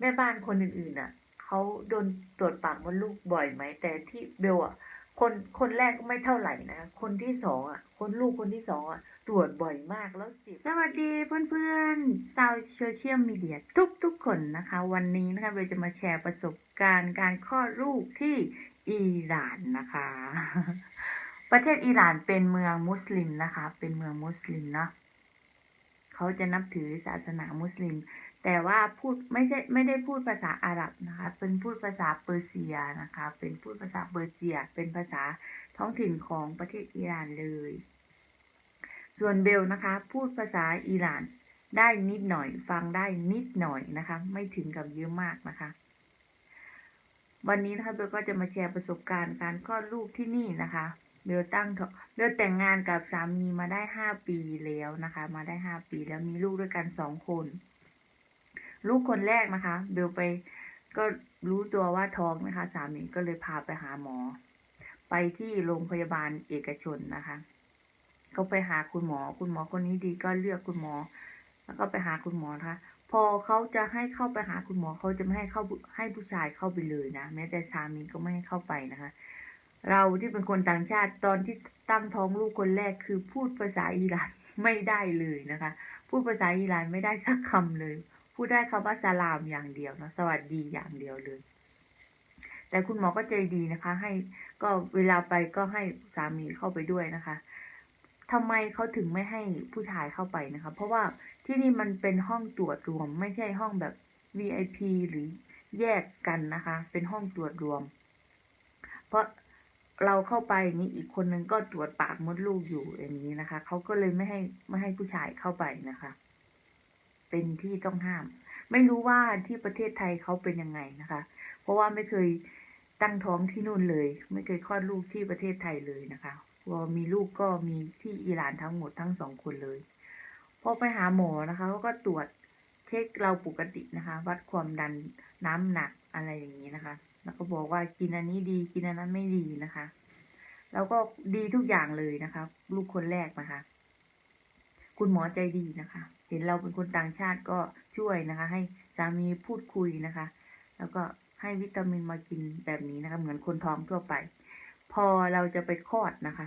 แม่บ้านคนอื่นๆน่ะเขาโดนตรวจปากมดลูกบ่อยไหม แต่ที่เบลอะคนคนแรกไม่เท่าไหร่นะ คนที่สองอะ คนลูกคนที่สองอะ ตรวจบ่อยมากแล้วเจ็บสวัสดีเพื่อนๆชาวโซเชียลมีเดียทุกๆคนนะคะ วันนี้นะคะเบลจะมาแชร์ประสบการณ์การคลอดลูกที่อิหร่านนะคะ ประเทศอิหร่านเป็นเมืองมุสลิมนะคะ เป็นเมืองมุสลิมเนาะเขาจะนับถือศาสนามุสลิม แต่ว่าพูดไม่ใช่ไม่ได้พูดภาษาอาหรับนะคะ เป็นพูดภาษาเปอร์เซียนะคะ เป็นพูดภาษาเปอร์เซีย เป็นภาษาท้องถิ่นของประเทศอิหร่านเลย ส่วนเบลนะคะ พูดภาษาอิหร่านได้นิดหน่อย ฟังได้นิดหน่อยนะคะ ไม่ถึงกับเยอะมากนะคะ วันนี้นะคะเบลก็จะมาแชร์ประสบการณ์การคลอดลูกที่นี่นะคะเบลตั้งท้องเบลแต่งงานกับสามีมาได้ห้าปีแล้วนะคะ มาได้ห้าปีแล้วมีลูกด้วยกันสองคน ลูกคนแรกนะคะ เบลไปก็รู้ตัวว่าท้องนะคะ สามีก็เลยพาไปหาหมอ ไปที่โรงพยาบาลเอกชนนะคะ ก็ไปหาคุณหมอ คุณหมอคนนี้ดีก็เลือกคุณหมอ แล้วก็ไปหาคุณหมอนะคะ พอเขาจะให้เข้าไปหาคุณหมอเขาจะไม่ให้เข้าให้ผู้ชายเข้าไปเลยนะแม้แต่สามีก็ไม่ให้เข้าไปนะคะ เราที่เป็นคนต่างชาติตอนที่ตั้งท้องลูกคนแรกคือพูดภาษาอิหร่านไม่ได้เลยนะคะ พูดภาษาอิหร่านไม่ได้สักคำเลย พูดได้คำว่าสลามอย่างเดียวนะสวัสดีอย่างเดียวเลย แต่คุณหมอก็ใจดีนะคะ ให้ก็เวลาไปก็ให้สามีเข้าไปด้วยนะคะทำไมเขาถึงไม่ให้ผู้ชายเข้าไปนะคะ เพราะว่าที่นี่มันเป็นห้องตรวจรวม ไม่ใช่ห้องแบบ VIP หรือแยกกันนะคะ เป็นห้องตรวจรวม เพราะเราเข้าไปนี่อีกคนนึงก็ตรวจปากมดลูกอยู่อย่างนี้นะคะ เขาก็เลยไม่ให้ไม่ให้ผู้ชายเข้าไปนะคะ เป็นที่ต้องห้าม ไม่รู้ว่าที่ประเทศไทยเขาเป็นยังไงนะคะ เพราะว่าไม่เคยตั้งท้องที่นู่นเลย ไม่เคยคลอดลูกที่ประเทศไทยเลยนะคะพอมีลูกก็มีที่อิหร่านทั้งหมดทั้งสองคนเลยพอไปหาหมอนะคะเขาก็ตรวจเช็คเราปกตินะคะ วัดความดันน้ำหนักอะไรอย่างนี้นะคะ แล้วก็บอกว่ากินอันนี้ดีกินอันนั้นไม่ดีนะคะ แล้วก็ดีทุกอย่างเลยนะคะ ลูกคนแรกนะคะ คุณหมอใจดีนะคะ เห็นเราเป็นคนต่างชาติก็ช่วยนะคะ ให้สามีพูดคุยนะคะ แล้วก็ให้วิตามินมากินแบบนี้นะคะ เหมือนคนท้องทั่วไป พอเราจะไปคลอดนะคะ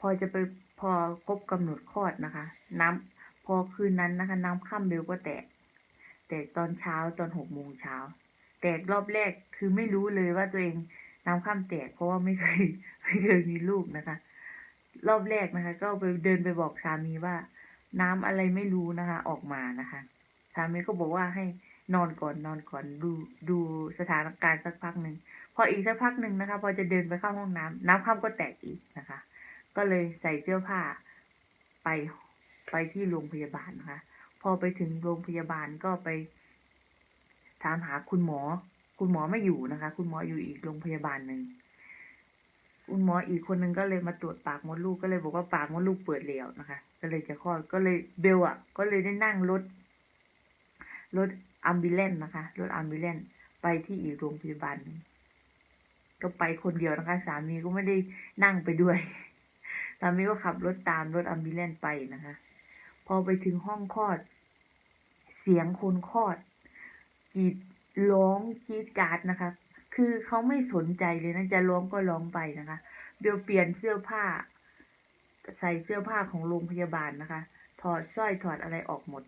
พอจะไปพอครบกำหนดคลอดนะคะ น้ำพอคืนนั้นนะคะ น้ำข้ามเบลก็แตก แตกตอนเช้าตอนหกโมงเช้าแตกรอบแรกคือไม่รู้เลยว่าตัวเองน้ำข้ามแตกเพราะว่าไม่เคยไม่เคยมีลูกนะคะ รอบแรกนะคะ ก็ไปเดินไปบอกสามีว่า น้ำอะไรไม่รู้นะคะ ออกมานะคะสามีก็บอกว่าให้นอนก่อนนอนก่อนดูดูสถานการณ์สักพักหนึ่งพออีกสักพักหนึ่งนะคะ พอจะเดินไปเข้าห้องน้ำน้ำข้ามก็แตกอีกนะคะ ก็เลยใส่เสื้อผ้าไปไปที่โรงพยาบาลนะคะ พอไปถึงโรงพยาบาลก็ไป ถามหาคุณหมอ คุณหมอไม่อยู่นะคะ คุณหมออยู่อีกโรงพยาบาลหนึ่ง คุณหมออีกคนนึงก็เลยมาตรวจปากมดลูกก็เลยบอกว่าปากมดลูกเปิดแล้วนะคะ ก็เลยจะคลอดก็เลยเบลอะ ก็เลยได้นั่งรถรถอัมบิเลนนะคะรถอัมบิเลนไปที่อีกโรงพยาบาลก็ไปคนเดียวนะคะ สามีก็ไม่ได้นั่งไปด้วยสามีก็ขับรถตามรถอัมบิเลนไปนะคะ พอไปถึงห้องคลอด เสียงคนคลอดกรีดร้องกรีดการาดนะคะ คือเขาไม่สนใจเลยนะจะร้องก็ร้องไปนะคะ เบลเปลี่ยนเสื้อผ้า ใส่เสื้อผ้าของโรงพยาบาลนะคะ ถอดสร้อยถอดอะไรออกหมด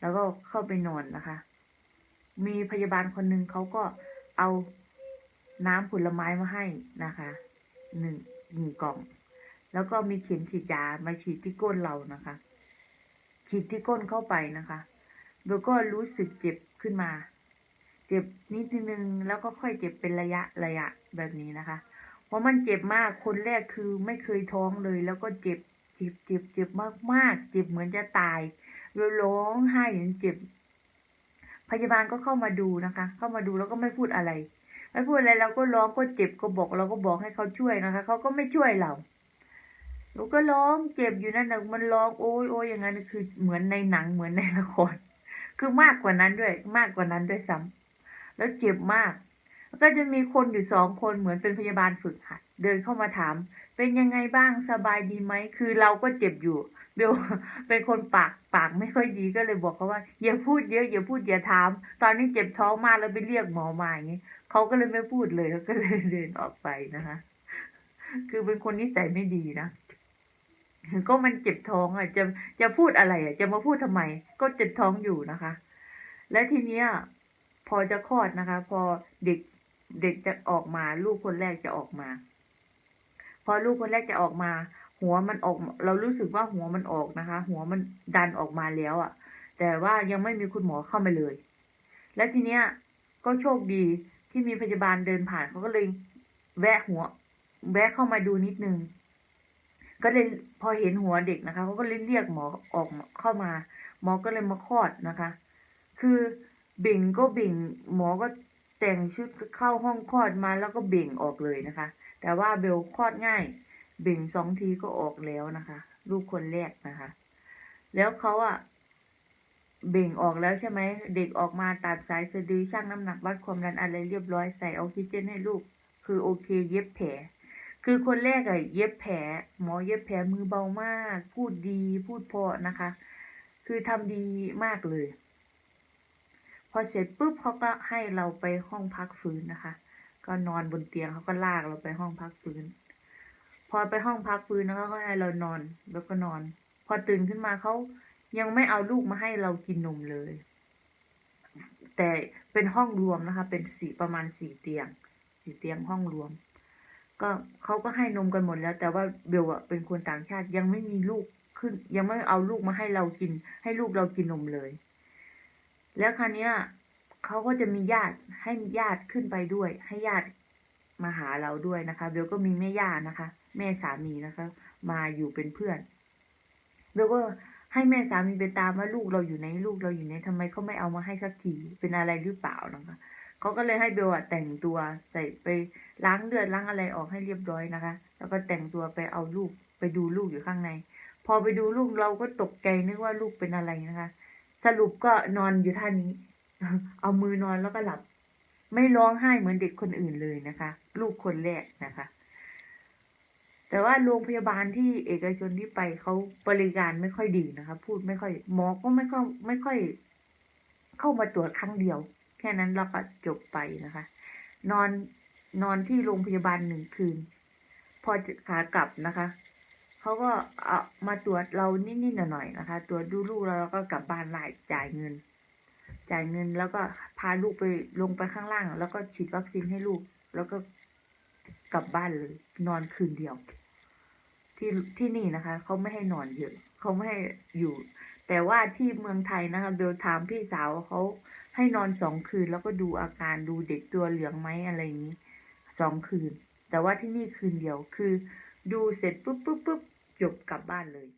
แล้วก็เข้าไปนอนนะคะ มีพยาบาลคนหนึ่งเขาก็เอาน้ำผลไม้มาให้นะคะหนึ่งหนึ่งกล่อง แล้วก็มีเข็มฉีดยามาฉีดที่ก้นเรานะคะ ฉีดที่ก้นเข้าไปนะคะแล้วก็รู้สึกเจ็บขึ้นมา เจ็บนิดนึงแล้วก็ค่อยเจ็บเป็นระยะระยะแบบนี้นะคะ เพราะมันเจ็บมากคนแรกคือไม่เคยท้องเลย แล้วก็เจ็บเจ็บเจ็บเจ็บมากมากๆ เจ็บเหมือนจะตายร้องไห้อย่างเจ็บ พยาบาลก็เข้ามาดูนะคะ เข้ามาดูแล้วก็ไม่พูดอะไรไม่พูดอะไรเราก็ร้องก็เจ็บก็บอกเราก็บอกให้เขาช่วยนะคะเขาก็ไม่ช่วยเราหนูก็ร้องเจ็บอยู่นั่นนะมันร้องโอ้ยโอ้ยอย่างนั้นคือเหมือนในหนังเหมือนในละคร คือมากกว่านั้นด้วย มากกว่านั้นด้วยซ้ำ แล้วเจ็บมากแล้วก็จะมีคนอยู่สองคนเหมือนเป็นพยาบาลฝึกหัด เดินเข้ามาถาม เป็นยังไงบ้างสบายดีไหม คือเราก็เจ็บอยู่เบลเป็นคนปากปากไม่ค่อยดีก็เลยบอกเขาว่าอย่าพูดเยอะอย่าพูดอย่าถาม ตอนนี้เจ็บท้องมากแล้วไปเรียกหมอมาอย่างนี้เขาก็เลยไม่พูดเลยเขาก็เลยเดินออกไปนะคะคือเป็นคนนิสัยไม่ดีนะก็มันเจ็บท้องอะ จะจะพูดอะไรอะ จะมาพูดทำไม ก็เจ็บท้องอยู่นะคะ และทีเนี้ย พอจะคลอดนะคะ พอเด็กเด็กจะออกมา ลูกคนแรกจะออกมา พอลูกคนแรกจะออกมา หัวมันออก เรารู้สึกว่าหัวมันออกนะคะ หัวมันดันออกมาแล้วอะ่ะ แต่ว่ายังไม่มีคุณหมอเข้ามาเลย และทีเนี้ยก็โชคดีที่มีพยาบาลเดินผ่านเขาก็เลย แวะหัว แวะเข้ามาดูนิดนึงก็เลยพอเห็นหัวเด็กนะคะเขาก็เลยเรียกหมอออกมาเข้ามา หมอก็เลยมาคลอดนะคะ คือ บ่งก็บ่งหมอก็แต่งชุดเข้าห้องคลอดมาแล้วก็เบ่งออกเลยนะคะ แต่ว่าเบลคลอดง่าย เบ่งสองทีก็ออกแล้วนะคะ ลูกคนแรกนะคะ แล้วเขาอะเบ่งออกแล้วใช่ไหม เด็กออกมาตัดสายสะดือชั่งน้ำหนักวัดความดันอะไรเรียบร้อยใส่ออกซิเจนให้ลูก คือโอเค เย็บแผล คือคนแรกอะเย็บแผล หมอเย็บแผลมือเบามาก พูดดีพูดเพราะนะคะ คือทำดีมากเลย พอเสร็จปุ๊บเขาก็ให้เราไปห้องพักฟื้นนะคะ ก็นอนบนเตียงเขาก็ลากเราไปห้องพักฟื้น พอไปห้องพักฟื้นแล้วก็ให้เรานอนแล้วก็นอน พอตื่นขึ้นมาเขายังไม่เอาลูกมาให้เรากินนมเลย แต่เป็นห้องรวมนะคะ เป็นสี่ประมาณสี่เตียงสี่เตียงห้องรวม ก็เขาก็ให้นมกันหมดแล้ว แต่ว่าเบลอะเป็นคนต่างชาติยังไม่มีลูกขึ้น ยังไม่เอาลูกมาให้เรากิน ให้ลูกเรากินนมเลย แล้วคราวเนี้ยเขาก็จะมีญาติให้ญาติขึ้นไปด้วย ให้ญาติมาหาเราด้วยนะคะเบลก็มีแม่ย่านะคะ แม่สามีนะคะ มาอยู่เป็นเพื่อนเบลก็ให้แม่สามีไปตามว่าลูกเราอยู่ไหนลูกเราอยู่ไหนทำไมเขาไม่เอามาให้สักทีเป็นอะไรหรือเปล่านะคะเขาก็เลยให้เบลแต่งตัวใส่ไปล้างเลือดล้างอะไรออกให้เรียบร้อยนะคะ แล้วก็แต่งตัวไปเอาลูกไปดูลูกอยู่ข้างใน พอไปดูลูกเราก็ตกใจนึกว่าลูกเป็นอะไรนะคะ สรุปก็นอนอยู่ท่านี้ เอามือนอนแล้วก็หลับ ไม่ร้องไห้เหมือนเด็กคนอื่นเลยนะคะ ลูกคนแรกนะคะ แต่ว่าโรงพยาบาลที่เอกชนที่ไปเขาบริการไม่ค่อยดีนะคะ พูดไม่ค่อย หมอก็ไม่ค่อยไม่ค่อย เข้ามาตรวจครั้งเดียว แค่นั้นเราก็จบไปนะคะ นอนนอนที่โรงพยาบาลหนึ่งคืน พอขากลับนะคะ เขาก็เอามาตรวจเรานิดๆหน่อยๆนะคะ ตรวจดูลูกแล้วก็กลับบ้านไล่จ่ายเงิน จ่ายเงินแล้วก็พาลูกไปลงไปข้างล่าง แล้วก็ฉีดวัคซีนให้ลูก แล้วก็กลับบ้านเลย นอนคืนเดียว ที่ที่นี่นะคะเขาไม่ให้นอนเยอะเขาไม่ให้อยู่ แต่ว่าที่เมืองไทยนะคะเบลถามพี่สาวเขาให้นอนสองคืนแล้วก็ดูอาการดูเด็กตัวเหลืองไหมอะไรอย่างนี้สองคืน แต่ว่าที่นี่คืนเดียวคือ ดูเสร็จปุ๊บปุ๊บปุ๊บจบกลับบ้านเลย